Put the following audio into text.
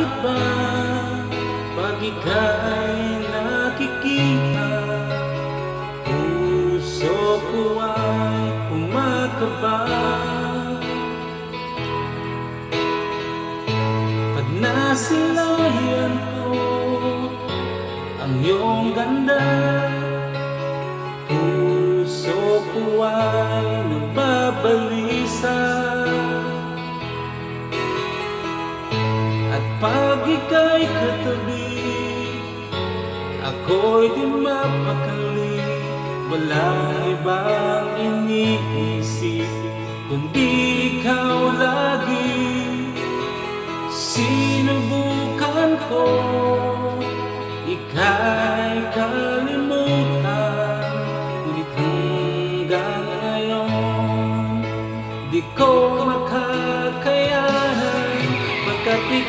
Bakit ba pag ika'y nakikita Puso ko ay kumakaba? Pag nasilayan ko ang iyong ganda At pag ika'y katabi Ako'y di mapakali. Walang ibang iniisip Kundi ikaw lagi. Sinubukan ko Ika'y kalimutan. Ngunit hanggang ngayon Di ko Pagkat